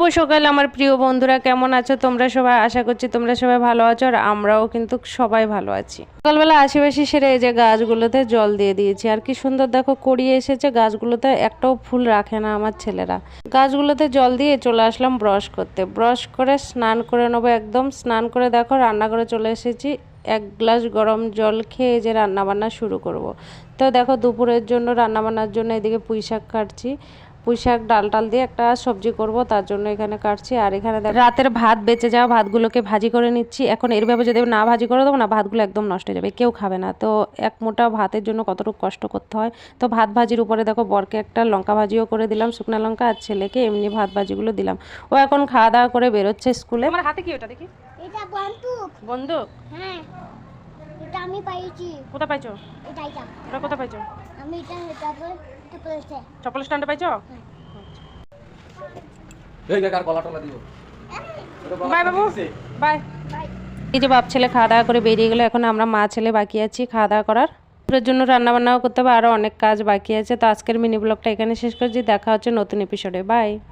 শুভ সকাল, আমার প্রিয় বন্ধুরা, কেমন আছো তোমরা সবাই? আশা করছি তোমরা সবাই ভালো আছো আর আমরাও কিন্তু সবাই ভালো আছি। সকালবেলা আশেপাশে সেরে এই যে গাছগুলোতে জল দিয়ে দিয়েছি। আর কি সুন্দর দেখো করিয়ে এসেছে, গাছগুলোতে একটাও ফুল রাখে না আমার ছেলেরা। গাছগুলোতে জল দিয়ে চলে আসলাম ব্রাশ করতে। ব্রাশ করে স্নান করে নেব একদম। স্নান করে দেখো রান্না করে চলে এসেছি। এক গ্লাস গরম জল খেয়ে যে রান্নাবান্না শুরু করব। তো দেখো, দুপুরের জন্য রান্নাবান্নার জন্য এদিকে পুঁই শাক কাটছি। পুঁই শাক ডাল টাল দিয়ে একটা সবজি করব তার জন্য এখানে কাটছি। আর এখানে দেখো রাতের ভাত বেঁচে যাওয়া ভাতগুলোকে ভাজি করে নিচ্ছি। এখন এরভাবে যদি না ভাজি করে দেবো না ভাতগুলো একদম নষ্ট হয়ে যাবে কেউ খাবে না। তো এক মোটা ভাতের জন্য কতটুকু কষ্ট করতে হয়? তো ভাত ভাজির উপরে দেখো বরকে একটা লঙ্কা ভাজিও করে দিলাম শুকনো লঙ্কা আর ছেলেকে এমনি ভাত ভাজিগুলো দিলাম। ও এখন খাওয়া দাওয়া করে বেরোচ্ছে স্কুলে। আমার হাতে কি ওটা দেখি? এটা বন্দুক। বন্দুক? হ্যাঁ। এটা আমি পাইছি। কোথা পাইছো? এটা এটা। ওটা কোথা পাইছো? আমি এটা স্ট্যান্ডে পাইছো? এই দেখ আর কলা টলা দিব। By Babu. বাই। এই যে বাপ ছেলে খাওয়া দাওয়া করে বেরিয়ে গেলো এখন আমরা মা ছেলে বাকি আছি খাওয়া দাওয়া করার। ওর জন্য রান্না বান্নাও করতে হবে আরও অনেক কাজ বাকি আছে। তো আজকের মিনি ব্লগটা এখানে শেষ করছি দেখা হচ্ছে নতুন এপিসোডে বাই।